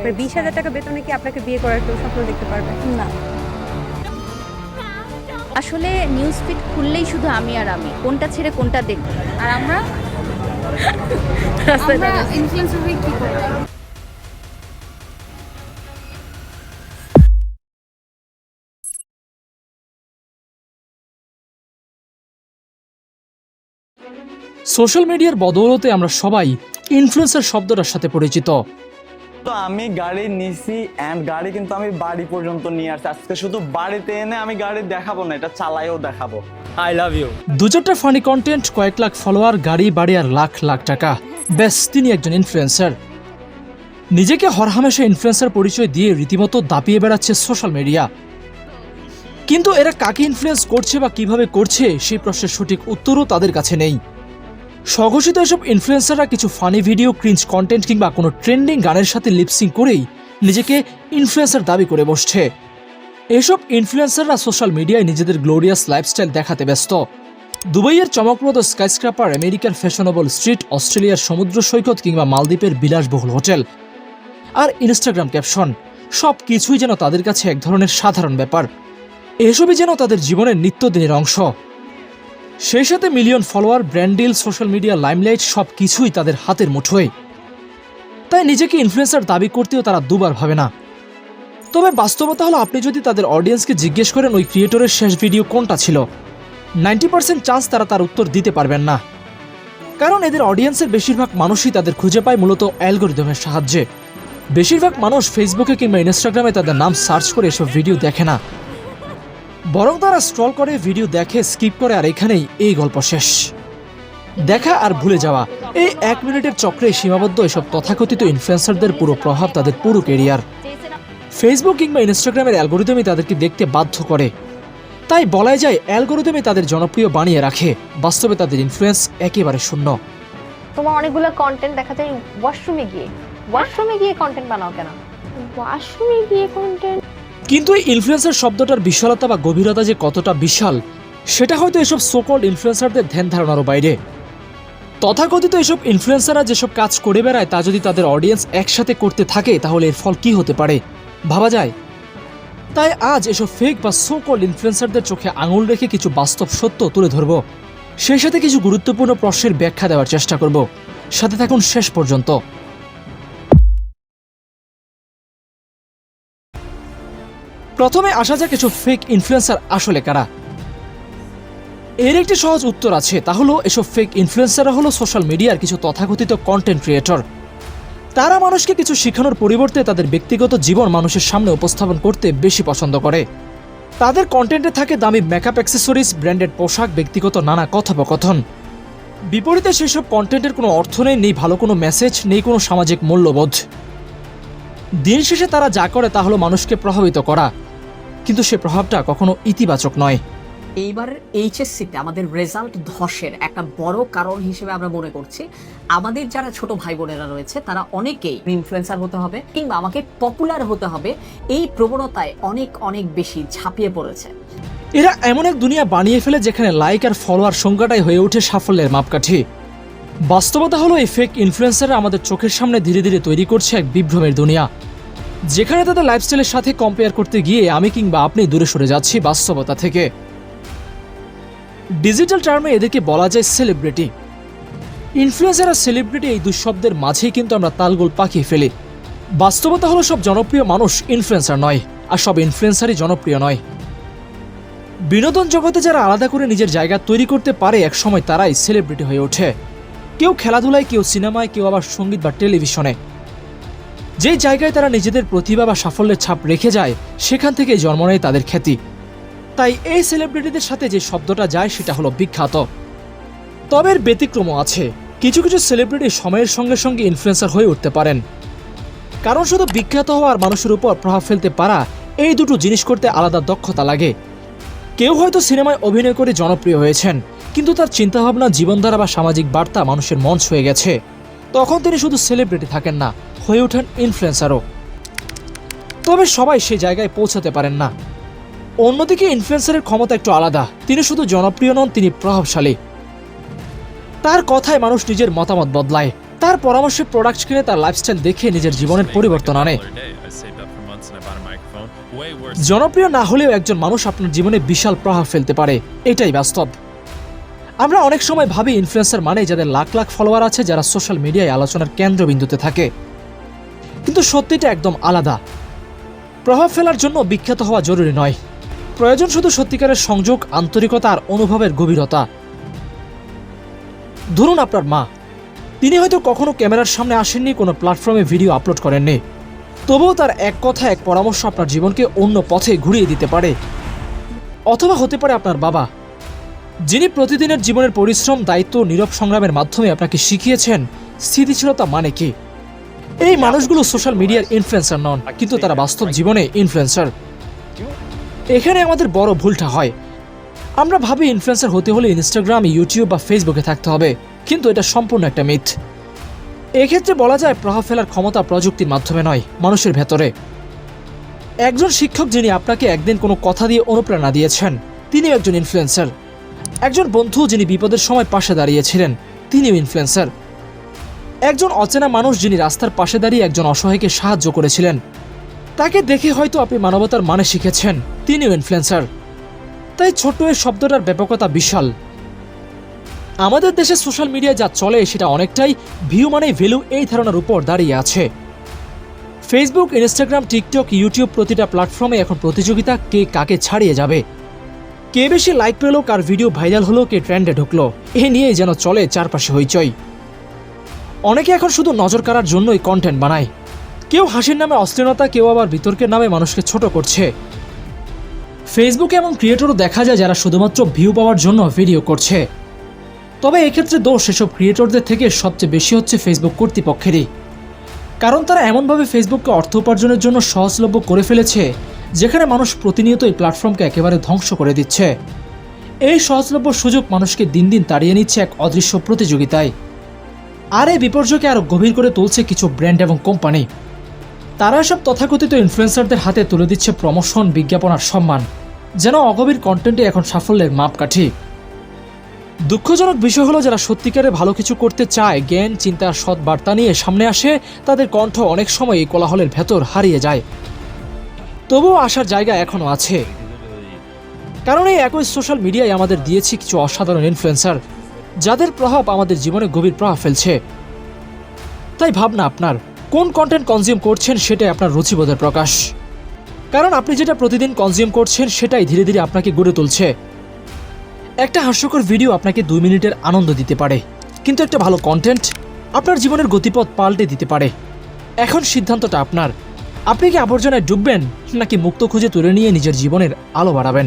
মানে বিশ হাজার টাকা বেতনে কি আপনাকে বিয়ে করার কেউ স্বপ্ন দেখতে পারবে না। আসলে নিউজ ফিড খুললেই শুধু আমি আর আমি। কোনটা ছেড়ে কোনটা দেখব আর আমরা। ইনফ্লুয়েন্সার হয়ে কি করব? সোশ্যাল মিডিয়ার বদৌলতে আমরা সবাই ইনফ্লুয়েন্সার শব্দটার সাথে পরিচিত। তো আমি গাড়ি নিছি অ্যান্ড গাড়ি কিন্তু আমি বাড়ি পর্যন্ত নিয়ে আসছি। আজকে শুধু বাড়িতে এনে আমি গাড়ি দেখাবো না এটা চালাইও দেখাবো। আই লাভ ইউ দু চারটা ফানি কন্টেন্ট কয়েক লাখ ফলোয়ার গাড়ি বাড়ি আর লাখ লাখ টাকা। ব্যাস তিনি একজন ইনফ্লুয়েন্সার নিজেকে হরহামেশা ইনফ্লুয়েন্সার পরিচয় দিয়ে রীতিমতো দাপিয়ে বেড়াচ্ছে সোশ্যাল মিডিয়া কিন্তু এরা কাকে ইনফ্লুয়েন্স করছে বা কীভাবে করছে সেই প্রশ্নের সঠিক উত্তরও তাদের কাছে নেই। স্বঘোষিত এসব ইনফ্লুয়েন্সাররা কিছু ফানি ভিডিও ক্রিঞ্জ কন্টেন্ট কিংবা কোনো ট্রেন্ডিং গানের সাথে লিপসিং করেই নিজেকে ইনফ্লুয়েন্সার দাবি করে বসছে। এসব ইনফ্লুয়েন্সাররা সোশ্যাল মিডিয়ায় নিজেদের গ্লোরিয়াস লাইফস্টাইল দেখাতে ব্যস্ত। দুবাইয়ের চমকপ্রদ স্কাইস্ক্রাপার আমেরিকার ফ্যাশনেবল স্ট্রিট অস্ট্রেলিয়ার সমুদ্র সৈকত কিংবা মালদ্বীপের বিলাসবহুল হোটেল। আর ইনস্টাগ্রাম ক্যাপশন সব কিছুই যেন তাদের কাছে এক ধরনের সাধারণ ব্যাপার। এসবই যেন তাদের জীবনের নিত্যদিনের অংশ। সেই সাথে million follower ব্র্যান্ডিল social media, limelight সব কিছুই তাদের হাতের মুঠোয়। তাই নিজেকে ইনফ্লুয়েন্সার দাবি করতেও তারা দুবার ভাবে না। তবে বাস্তবতা হলো আপনি যদি তাদের অডিয়েন্সকে জিজ্ঞেস করেন ওই ক্রিয়েটরের শেষ ভিডিও কোনটা ছিল নাইনটি পার্সেন্ট চান্স তারা তার উত্তর দিতে পারবেন না। কারণ এদের অডিয়েন্সের বেশিরভাগ মানুষই তাদের খুঁজে পায় মূলত অ্যালগোরিদমের সাহায্যে। বেশিরভাগ মানুষ ফেসবুকে কিংবা ইনস্টাগ্রামে তাদের নাম সার্চ করে এসব ভিডিও দেখে না। বরং তারা স্ক্রল করে ভিডিও দেখে স্কিপ করে আর এখানেই এই গল্প শেষ। দেখা আর ভুলে যাওয়া এই এক মিনিটের চক্রে সীমাবদ্ধ এসব তথাকথিত ইনফ্লুয়েন্সারদের পুরো প্রভাব তাদের পুরো কেরিয়ার ফেসবুক কিংবা ইনস্টাগ্রামের অ্যালগোরিদমই তাদেরকে দেখতে বাধ্য করে। তাই বলাই যায় অ্যালগোরিদমই তাদের জনপ্রিয় বানিয়ে রাখে। বাস্তবে তাদের ইনফ্লুয়েন্স একেবারে শূন্য। তোমার অনেকগুলো কন্টেন্ট দেখা যায় ওয়াশরুমে গিয়ে। ওয়াশরুমে গিয়ে কন্টেন্ট বানাও কেন? ওয়াশরুমে গিয়ে কন্টেন্ট কিন্তু এই ইনফ্লুয়েন্সার শব্দটার বিশালতা বা গভীরতা যে কতটা বিশাল, সেটা হয়তো এসব সোকল ইনফ্লুয়েন্সারদের ধ্যান ধারণারও বাইরে। তথাকথিত এসব ইনফ্লুয়েন্সাররা যেসব কাজ করে বেড়ায়, তা যদি তাদের অডিয়েন্স একসাথে করতে থাকে, তাহলে এর ফল কি হতে পারে? ভাবা যায়। তাই আজ এসব ফেক বা সোকল ইনফ্লুয়েন্সারদের চোখে আঙুল রেখে কিছু বাস্তব সত্য তুলে ধরব। সেই সাথে কিছু গুরুত্বপূর্ণ প্রশ্নের ব্যাখ্যা দেওয়ার চেষ্টা করব। সাথে থাকুন শেষ পর্যন্ত। প্রথমে আসা যাক কিছু ফেক ইনফ্লুয়েন্সার আসলে কারা? এর একটি সহজ উত্তর আছে, তা হলো এসব ফেক ইনফ্লুয়েন্সাররা হলো সোশ্যাল মিডিয়ার কিছু তথাকথিত কন্টেন্ট ক্রিয়েটর তারা মানুষকে কিছু শেখানোর পরিবর্তে তাদের ব্যক্তিগত জীবন মানুষের সামনে উপস্থাপন করতে বেশি পছন্দ করে। তাদের কন্টেন্টে থাকে দামি মেকআপ অ্যাক্সেসরিজ ব্র্যান্ডেড পোশাক, ব্যক্তিগত নানা কথোপকথন। বিপরীতে সেসব কন্টেন্টের কোনো অর্থ নেই নেই ভালো কোনো মেসেজ নেই কোনো সামাজিক মূল্যবোধ। দিন শেষে তারা যা করে তা হলো মানুষকে প্রভাবিত করা। কিন্তু সে প্রভাবটা কখনো ইতিবাচক নয়। এইবারের এইচএসসিতে আমাদের রেজাল্ট ধসের একটা বড় কারণ হিসেবে আমরা মনে করছি। আমাদের যারা ছোট ভাই বোনেরা রয়েছে তারা অনেকেই ইনফ্লুয়েন্সার হতে হবে কিংবা আমাকে পপুলার হতে হবে। এই প্রবণতায় অনেক অনেক বেশি ঝাঁপিয়ে পড়েছে। এরা এমন এক দুনিয়া বানিয়ে ফেলে যেখানে লাইক আর ফলোয়ার সংখ্যাটাই হয়ে ওঠে সাফল্যের মাপকাঠি। বাস্তবতা হলো এই ফেক ইনফ্লুয়েন্সাররা আমাদের চোখের সামনে ধীরে ধীরে তৈরি করছে এক বিভ্রমের দুনিয়া। যেখানে তাদের লাইফস্টাইলের সাথে কম্পেয়ার করতে গিয়ে আমি কিংবা আপনি দূরে সরে যাচ্ছি বাস্তবতা থেকে। ডিজিটাল টার্মে এদেরকে বলা যায় সেলিব্রিটি ইনফ্লুয়েন্সার আর সেলিব্রিটি এই দুঃশব্দের মাঝেই কিন্তু আমরা তালগোল পাকিয়ে ফেলি। বাস্তবতা হলো সব জনপ্রিয় মানুষ ইনফ্লুয়েন্সার নয়, আর সব ইনফ্লুয়েন্সারই জনপ্রিয় নয়। বিনোদন জগতে যারা আলাদা করে নিজের জায়গা তৈরি করতে পারে, একসময় তারাই সেলিব্রিটি হয়ে ওঠে। কেউ খেলাধুলায়, কেউ সিনেমায়, কেউ আবার সংগীত বা টেলিভিশনে। যেই জায়গায় তারা নিজেদের প্রতিভা বা সাফল্যের ছাপ রেখে যায়, সেখান থেকে জন্ম নেয় তাদের খ্যাতি। তাই এই সেলিব্রিটিদের সাথে যে শব্দটা যায়, সেটা হলো বিখ্যাত। তবে এর ব্যতিক্রমও আছে। কিছু কিছু সেলিব্রিটি সময়ের সঙ্গে সঙ্গে ইনফ্লুয়েন্সার হয়ে উঠতে পারেন। কারণ শুধু বিখ্যাত হওয়ার মানুষের উপর প্রভাব ফেলতে পারা, এই দুটো জিনিস করতে আলাদা দক্ষতা লাগে। কেউ হয়তো সিনেমায় অভিনয় করে জনপ্রিয় হয়েছেন, কিন্তু তার চিন্তাভাবনা, জীবনধারা বা সামাজিক বার্তা মানুষের মন ছুঁয়ে গেছে। তখন তিনি শুধু সেলিব্রিটি থাকেন না, হয়ে ওঠেন ইনফ্লুয়েন্সারও তবে সবাই সে জায়গায় পৌঁছাতে পারেন না। অন্যদিকে ইনফ্লুয়েন্সারের ক্ষমতা একটু আলাদা। তিনি শুধু জনপ্রিয় নন, তিনি প্রভাবশালী। তার কথায় মানুষ নিজের মতামত বদলায়। তার পরামর্শে প্রোডাক্ট কিনে, তার লাইফস্টাইল দেখে নিজের জীবনের পরিবর্তন আনে। জনপ্রিয় না হলেও একজন মানুষ আপনার জীবনে বিশাল প্রভাব ফেলতে পারে। এটাই বাস্তব। আমরা অনেক সময় ভাবি ইনফ্লুয়েন্সার মানে যাদের লাখ লাখ ফলোয়ার আছে, যারা সোশ্যাল মিডিয়ায় আলোচনার কেন্দ্রবিন্দুতে থাকে। কিন্তু সত্যিটা একদম আলাদা। প্রভাব ফেলার জন্য বিখ্যাত হওয়া জরুরি নয়। প্রয়োজন শুধু সত্যিকারের সংযোগ, আন্তরিকতা আর অনুভবের গভীরতা। ধরুন আপনার মা। তিনি হয়তো কখনো ক্যামেরার সামনে আসেননি, কোনো প্ল্যাটফর্মে ভিডিও আপলোড করেননি। তবুও তার এক কথা, এক পরামর্শ আপনার জীবনকে অন্য পথে ঘুরিয়ে দিতে পারে। অথবা হতে পারে আপনার বাবা। যিনি প্রতিদিনের জীবনের পরিশ্রম, দায়িত্ব নীরব সংগ্রামের মাধ্যমে আপনাকে শিখিয়েছেন, স্থিতিশীলতা মানে কি? এই মানুষগুলো সোশ্যাল মিডিয়ার ইনফ্লুয়েন্সার নন, কিন্তু তারা বাস্তব জীবনে ইনফ্লুয়েন্সার এখানে আমাদের বড় ভুলটা হয়। আমরা ভাবি ইনফ্লুয়েন্সার হতে হলে ইনস্টাগ্রাম ইউটিউব বা ফেসবুকে থাকতে হবে, কিন্তু এটা সম্পূর্ণ একটা মিথ এক্ষেত্রে বলা যায় প্রভাব ফেলার ক্ষমতা প্রযুক্তির মাধ্যমে নয়, মানুষের ভেতরে। একজন শিক্ষক যিনি আপনাকে একদিন কোনো কথা দিয়ে অনুপ্রেরণা দিয়েছেন তিনি একজন ইনফ্লুয়েন্সার একজন বন্ধু যিনি বিপদের সময় পাশে দাঁড়িয়েছিলেন, তিনিও ইনফ্লুয়েন্সার একজন অচেনা মানুষ যিনি রাস্তার পাশে দাঁড়িয়ে একজন অসহায়কে সাহায্য করেছিলেন। তাকে দেখে হয়তো আপনি মানবতার মানে শিখেছেন, তিনিও ইনফ্লুয়েন্সার তাই ছোট্ট এই শব্দটার ব্যাপকতা বিশাল। আমাদের দেশে সোশ্যাল মিডিয়া যা চলে সেটা অনেকটাই ভিউ মানে ভ্যালু এই ধারণার উপর দাঁড়িয়ে আছে। ফেসবুক ইনস্টাগ্রাম টিকটক ইউটিউব প্রতিটা প্ল্যাটফর্মে এখন প্রতিযোগিতা কে কাকে ছাড়িয়ে যাবে? কে বেশি লাইক পেল, কার ভিডিও ভাইরাল হলো, কে ট্রেন্ডে ঢুকলো। এ নিয়েই যেন চলে চারপাশে হইচই। অনেকে এখন শুধু নজর কাড়ার জন্যই কন্টেন্ট বানায়। কেউ হাসির নামে অশ্লীলতা কেউ আবার বিতর্কের নামে মানুষকে ছোট করছে। ফেসবুকে এমন ক্রিয়েটরও দেখা যায় যারা শুধুমাত্র ভিউ পাওয়ার জন্য ভিডিও করছে। তবে এক্ষেত্রে দোষ এসব ক্রিয়েটরদের থেকে সবচেয়ে বেশি হচ্ছে ফেসবুক কর্তৃপক্ষেরই। কারণ তারা এমনভাবে ফেসবুককে অর্থ উপার্জনের জন্য সহজলভ্য করে ফেলেছে যেখানে মানুষ প্রতিনিয়ত এই প্ল্যাটফর্মকে একেবারে ধ্বংস করে দিচ্ছে। এই সহজলভ্য সুযোগ মানুষকে দিন দিন তাড়িয়ে নিচ্ছে এক অদৃশ্য প্রতিযোগিতায়। আর এই বিপর্যয়কে আরও গভীর করে তুলছে কিছু ব্র্যান্ড এবং কোম্পানি তারা এসব তথাকথিত ইনফ্লুয়েন্সারদের হাতে তুলে দিচ্ছে প্রমোশন বিজ্ঞাপন আর সম্মান, যেন অগভীর কন্টেন্টে এখন সাফল্যের মাপকাঠি। দুঃখজনক বিষয় হলো, যারা সত্যিকারে ভালো কিছু করতে চায়, জ্ঞান চিন্তার সৎ বার্তা নিয়ে সামনে আসে, তাদের কণ্ঠ অনেক সময় এই কোলাহলের ভেতর হারিয়ে যায়। তবুও আসার জায়গা এখনও আছে। কারণ এই একই সোশ্যাল মিডিয়ায় আমাদের দিয়েছে কিছু অসাধারণ ইনফ্লুয়েন্সার যাদের প্রভাব আমাদের জীবনে গভীর প্রভাব ফেলছে। তাই ভাবনা আপনার, কোন কন্টেন্ট কনজিউম করছেন সেটাই আপনার রুচিবোধের প্রকাশ। কারণ আপনি যেটা প্রতিদিন কনজিউম করছেন সেটাই ধীরে ধীরে আপনাকে গড়ে তুলছে। একটা হাস্যকর ভিডিও আপনাকে দুই মিনিটের আনন্দ দিতে পারে। কিন্তু একটা ভালো কন্টেন্ট আপনার জীবনের গতিপথ পাল্টে দিতে পারে। এখন সিদ্ধান্তটা আপনার। আপনি কি আবর্জনায় ডুববেন নাকি মুক্ত খুঁজে তুলে নিয়ে নিজের জীবনের আলো বাড়াবেন?